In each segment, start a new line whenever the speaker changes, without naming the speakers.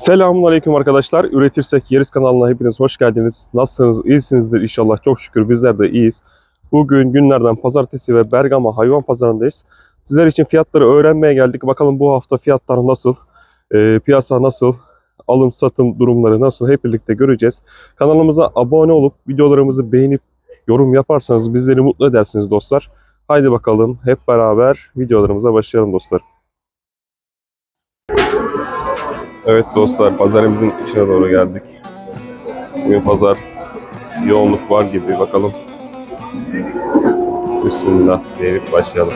Selamünaleyküm arkadaşlar. Üretirsek Yeriz kanalına hepiniz hoş geldiniz. Nasılsınız? İyisinizdir inşallah. Çok şükür bizler de iyiyiz. Bugün günlerden pazartesi ve Bergama hayvan pazarındayız. Sizler için fiyatları öğrenmeye geldik. Bakalım bu hafta fiyatlar nasıl? Ee, piyasa nasıl? Alım satım durumları nasıl? Hep birlikte göreceğiz. Kanalımıza abone olup videolarımızı beğenip yorum yaparsanız bizleri mutlu edersiniz dostlar. Haydi bakalım hep beraber videolarımıza başlayalım dostlar. Evet dostlar pazarımızın içine doğru geldik. Bugün pazar yoğunluk var gibi bakalım. Bismillah deyip başlayalım.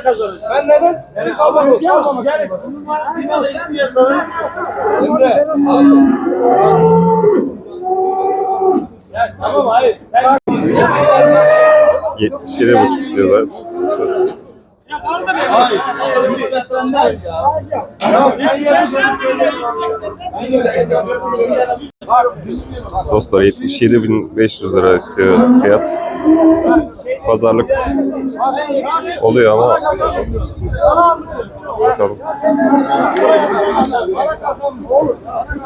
50 bin lira kazanır. Ben neden? Senin kalmamak kalmamak. Yani bir mal 50 bin lira kazanır. Emre. Ya tamam hayır. Sen
77,5 istiyorlar. Dostlar. Dostlar 77.500 lira istiyor fiyat. Pazarlık oluyor ama bakalım.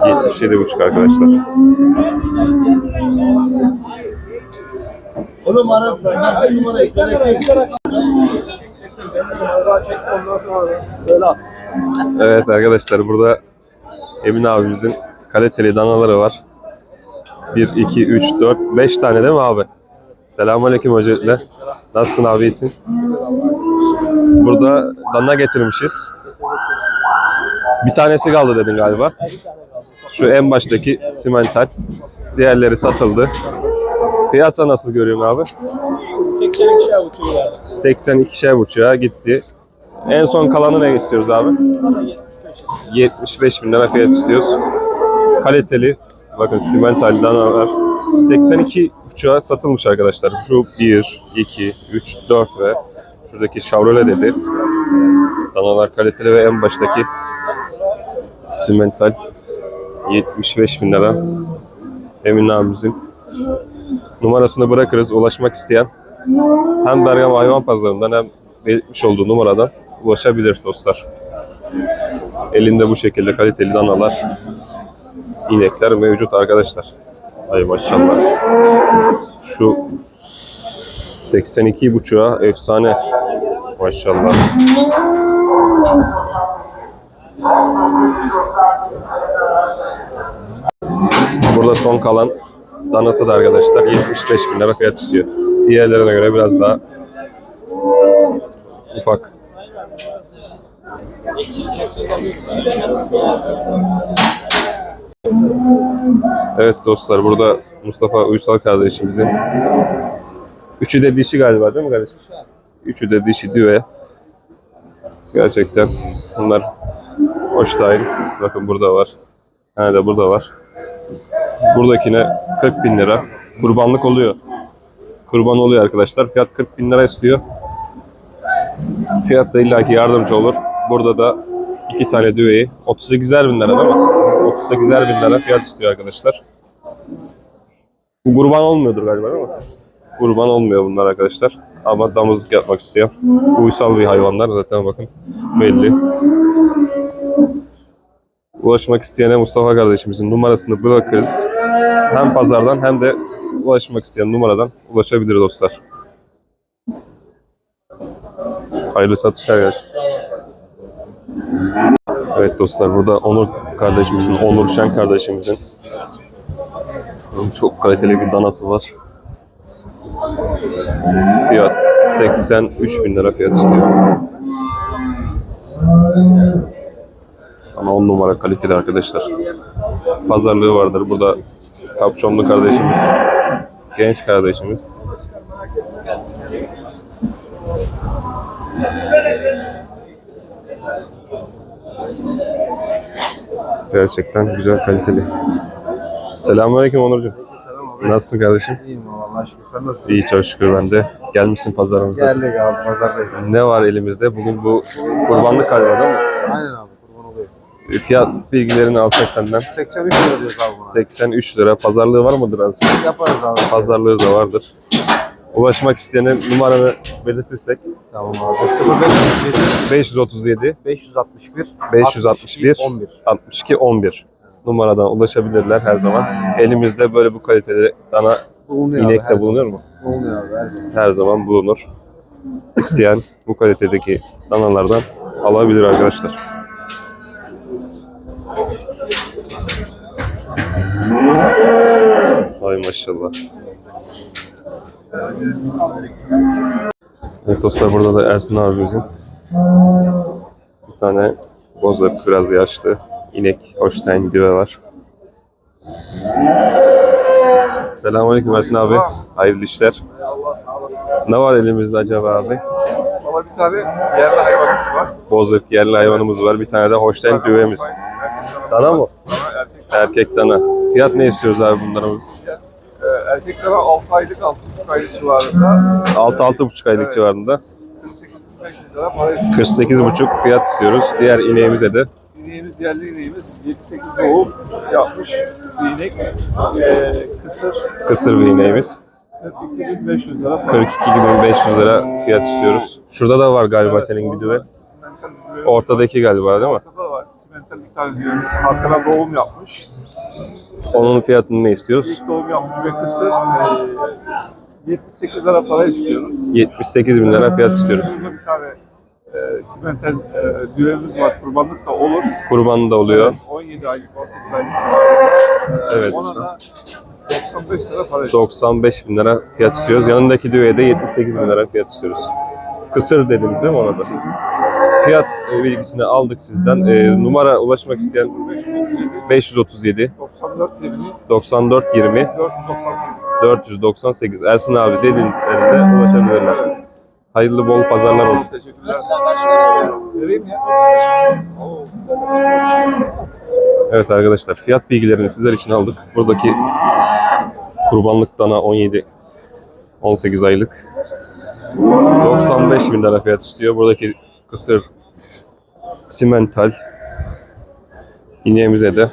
77.5 arkadaşlar.
Oğlum ara ben numarayı.
Evet arkadaşlar burada Emin abimizin kaliteli danaları var. 1, 2, 3, 4, 5 tane değil mi abi? Selamünaleyküm öncelikle. Nasılsın abi iyisin? Burada dana getirmişiz. Bir tanesi kaldı dedin galiba. Şu en baştaki simental. Diğerleri satıldı. Piyasa nasıl görüyorsun abi?
82
abi. 82'şer buçuğa gitti. En son kalanı ne istiyoruz abi? 75 bin lira fiyat istiyoruz. Kaliteli. Bakın simen talidan var. 82 buçuğa satılmış arkadaşlar. Şu 1, 2, 3, 4 ve şuradaki Chevrolet dedi. Danalar kaliteli ve en baştaki simental 75 bin lira. Emin abimizin numarasını bırakırız. Ulaşmak isteyen hem Bergama Hayvan Pazarı'ndan hem belirtmiş olduğu numaradan ulaşabilir dostlar. Elinde bu şekilde kaliteli danalar, inekler mevcut arkadaşlar. Ay maşallah. Şu 82 buçuğa efsane. Maşallah. Burada son kalan danası da arkadaşlar 75 bin lira fiyat istiyor. Diğerlerine göre biraz daha ufak. Evet dostlar burada Mustafa Uysal kardeşimizin üçü de dişi galiba değil mi kardeşim? Üçü de dişi diyor ya. Gerçekten bunlar Holstein. Bakın burada var. Tane de burada var. Buradakine 40 bin lira. Kurbanlık oluyor. Kurban oluyor arkadaşlar. Fiyat 40 bin lira istiyor. Fiyat da illaki yardımcı olur. Burada da iki tane düveyi 38'er bin lira değil mi? 38'er bin lira fiyat istiyor arkadaşlar. Bu kurban olmuyordur galiba değil mi? Kurban olmuyor bunlar arkadaşlar. Ama damızlık yapmak isteyen uysal bir hayvanlar zaten bakın belli. Ulaşmak isteyene Mustafa kardeşimizin numarasını bırakırız. Hem pazardan hem de ulaşmak isteyen numaradan ulaşabilir dostlar. Hayırlı satışlar gerçekten. Evet dostlar burada Onur kardeşimizin, Onur Şen kardeşimizin çok kaliteli bir danası var. Fiyat 83 bin lira fiyat istiyor. Ama on numara kaliteli arkadaşlar. Pazarlığı vardır. Burada kapşonlu kardeşimiz. Genç kardeşimiz. Gerçekten güzel kaliteli. Selamünaleyküm Onurcuğum. Nasılsın kardeşim?
İyiyim valla şükür. Sen nasılsın?
İyi çok şükür ben de. Gelmişsin pazarımıza.
Geldik abi pazardayız.
Ne var elimizde? Bugün bu kurbanlık galiba değil mi?
Aynen abi kurban oluyor.
Fiyat bilgilerini alsak senden.
83 lira diyoruz abi buna.
83 lira. Pazarlığı var mıdır az?
Yaparız abi.
Pazarlığı da vardır. Ulaşmak isteyene numaranı belirtirsek
Tamam abi. 0537
537
561
561
11.
62 11 numaradan ulaşabilirler her zaman. Elimizde böyle bu kalitede dana
Bulunuyor
inek de bulunuyor mu?
Bulunuyor abi her zaman.
Her zaman bulunur. İsteyen bu kalitedeki danalardan alabilir arkadaşlar. Ay maşallah. Evet dostlar burada da Ersin abimizin bir tane bozlar biraz yaşlı inek Holstein dive var. Selamünaleyküm Ersin abi. Hayırlı işler. Ne var elimizde acaba abi?
Valla bir tane yerli hayvanımız var.
Bozırt yerli hayvanımız var. Bir tane de Holstein düvemiz. Dana mı? Erkek dana. Fiyat ne istiyoruz abi bunlarımız?
Ee, erkeklere 6 aylık 6,5 aylık civarında
6-6,5 aylık
Evet.
civarında.
48 lira para istiyor.
48,5 fiyat istiyoruz. Diğer ineğimize de
İneğimiz yerli ineğimiz 7-8 doğum yapmış bir inek. Ee, kısır
kısır bir ineğimiz.
42.500 lira.
42.500 lira fiyat istiyoruz. Şurada da var galiba senin düve.
Simental bir düve.
Ortadaki galiba değil mi?
Simental düğümüz. Hakan'a doğum yapmış.
Onun fiyatını ne istiyoruz?
İlk doğum yapmış ve kısır. Ee, 78 lira para istiyoruz.
78 bin lira fiyat istiyoruz.
Burada bir tane e, simental e, düğümüz var. Kurbanlık da olur.
Kurbanı da oluyor.
Evet, 17 aylık, 18 aylık. Ee,
Evet.
Ona da 95 lira para istiyoruz.
95 bin lira fiyat istiyoruz. Yanındaki düğeye de 78 bin lira fiyat istiyoruz. Kısır dediniz değil mi ona da? Fiyat e, bilgisini aldık sizden. E, numara ulaşmak isteyen
537
537
94 20
94 20
498.
498 Ersin abi dediklerinde ulaşabilirler. Hayırlı bol pazarlar olsun.
Teşekkürler.
Evet arkadaşlar fiyat bilgilerini sizler için aldık. Buradaki kurbanlık dana 17 18 aylık 95 bin lira fiyat istiyor. Buradaki kısır simental ineğimize de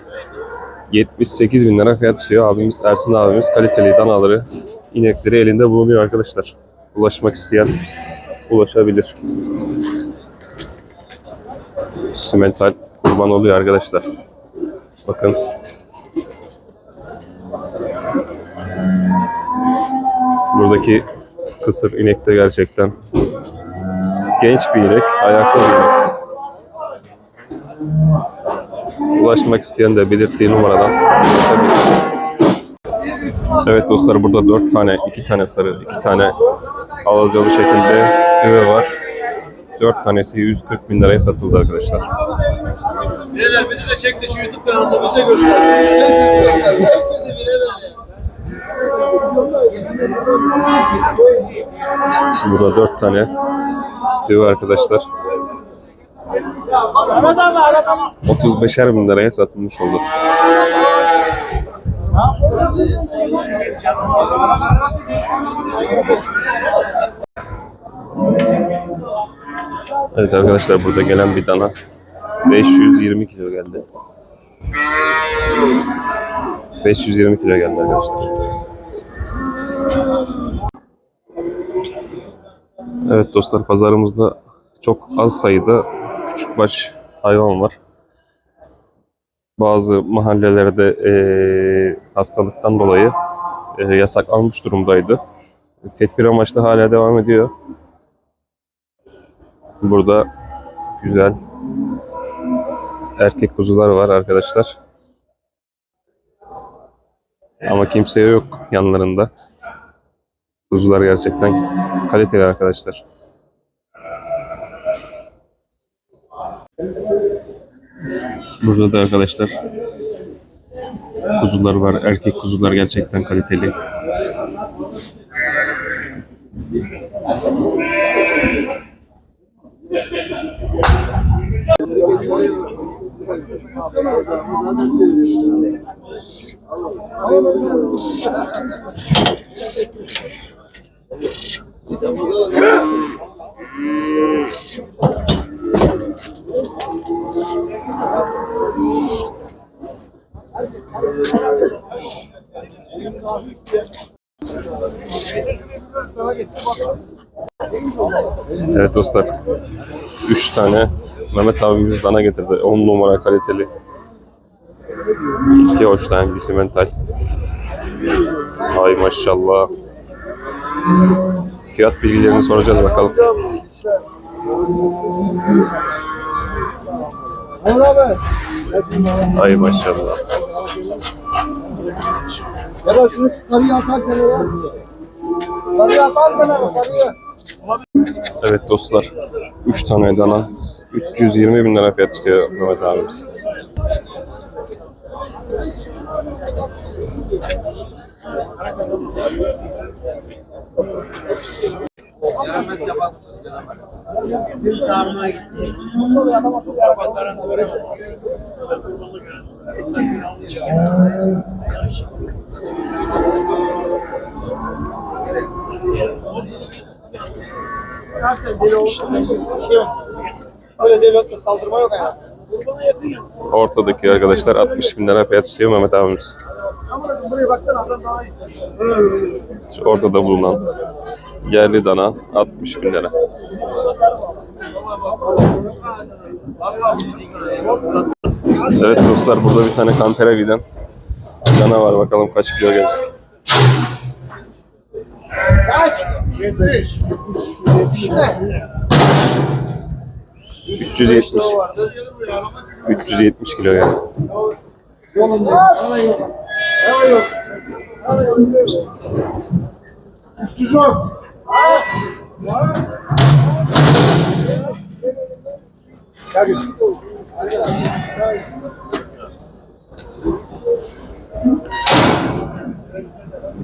78 bin lira fiyat istiyor. Abimiz Ersin abimiz kaliteli danaları inekleri elinde bulunuyor arkadaşlar. Ulaşmak isteyen ulaşabilir. Simental kurban oluyor arkadaşlar. Bakın. Buradaki kısır inek de gerçekten genç bir inek, ayaklı bir inek. Ulaşmak isteyen de belirttiği numaradan ulaşabilir. Evet dostlar burada dört tane, iki tane sarı, iki tane alacalı şekilde düve var. Dört tanesi 140 bin liraya satıldı arkadaşlar.
Birader bizi de çek de şu YouTube kanalında bizi de göster. Çek bizi de. Bizi birader ya.
Burada dört tane düve arkadaşlar. 35'er bin liraya satılmış oldu. Evet arkadaşlar burada gelen bir dana 520 kilo geldi. 520 kilo geldi arkadaşlar. Evet dostlar pazarımızda çok az sayıda küçükbaş hayvan var. Bazı mahallelerde eee, hastalıktan dolayı eee, yasaklanmış durumdaydı. Tedbir amaçlı hala devam ediyor. Burada güzel erkek kuzular var arkadaşlar. Ama kimse yok yanlarında. Kuzular gerçekten kaliteli arkadaşlar. Burada da arkadaşlar kuzular var. Erkek kuzular gerçekten kaliteli. Evet dostlar. 3 tane Mehmet abimiz dana getirdi. 10 numara kaliteli. 2 hoştan bir simental. Ay maşallah. Fiyat bilgilerini soracağız bakalım. Ay maşallah.
Ya da şunu sarıya atar kenara. Sarıya atar kenara sarıya.
Evet dostlar. 3 tane dana. 320 bin lira fiyat istiyor Mehmet abimiz.
Öyle devletle saldırma yok ya.
Ortadaki arkadaşlar 60 bin lira fiyat istiyor Mehmet abimiz. Şu ortada bulunan yerli dana 60 bin lira. Evet dostlar burada bir tane kantera giden dana var bakalım kaç kilo gelecek.
Kaç? 70.
370 370 kilo yani.
Yolunda. Hemen yok. Hemen yok. 310.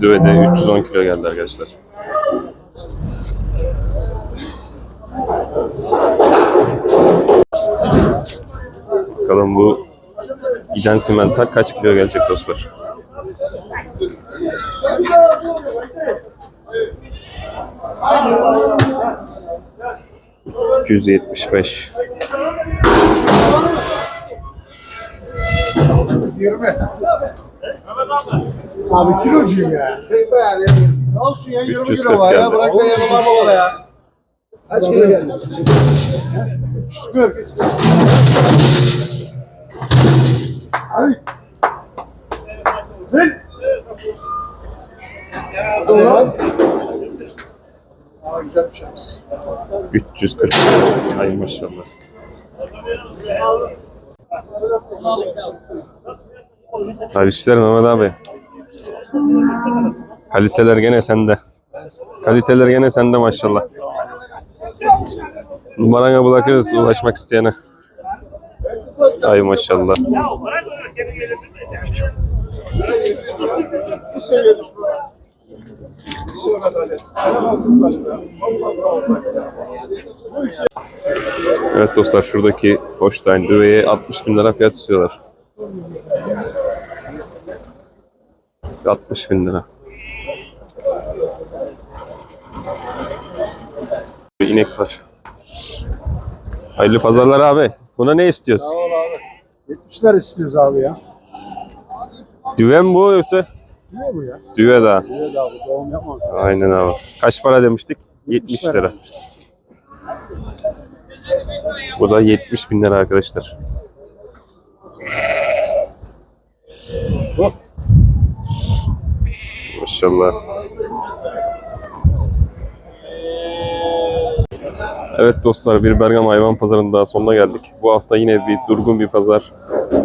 Düvede 310 kilo geldi arkadaşlar. Bakalım bu giden simental kaç kilo gelecek dostlar. ...275.
20. Abi kilocuyum ya. Yani olsun ya 20
340
kilo var ya. Bırak da yanıma baba ya. Kaç kilo geldi? 340. Ay. Lan. Dolar. Aa güzel bir şey.
340. Ay maşallah. İşler Mehmet abi. Kaliteler gene sende. Kaliteler gene sende maşallah. Numarana bırakırız ulaşmak isteyene. Ay maşallah.
Bu seviye
Evet dostlar şuradaki Holstein düveye 60 bin lira fiyat istiyorlar. 60 bin lira. Bir inek var. Hayırlı pazarlar abi. Buna ne istiyorsun?
Sağ ol abi. 70'ler istiyoruz abi ya.
Düve mi bu yoksa?
Ne bu ya?
Düve daha.
Evet abi doğum yapma.
Aynen abi. Kaç para demiştik? 70 lira. Bu da 70 bin lira arkadaşlar.
Hop.
Maşallah. Evet dostlar bir Bergama hayvan pazarının daha sonuna geldik. Bu hafta yine bir durgun bir pazar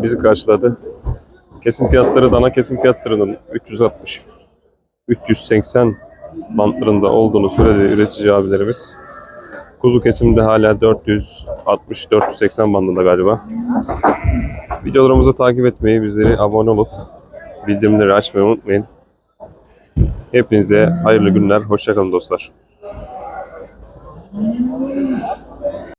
bizi karşıladı. Kesim fiyatları dana kesim fiyatlarının 360 380 bantlarında olduğunu söyledi üretici abilerimiz. Kuzu kesimde hala 460-480 bandında galiba. Videolarımızı takip etmeyi, bizleri abone olup bildirimleri açmayı unutmayın. Hepinize hayırlı günler. Hoşçakalın dostlar.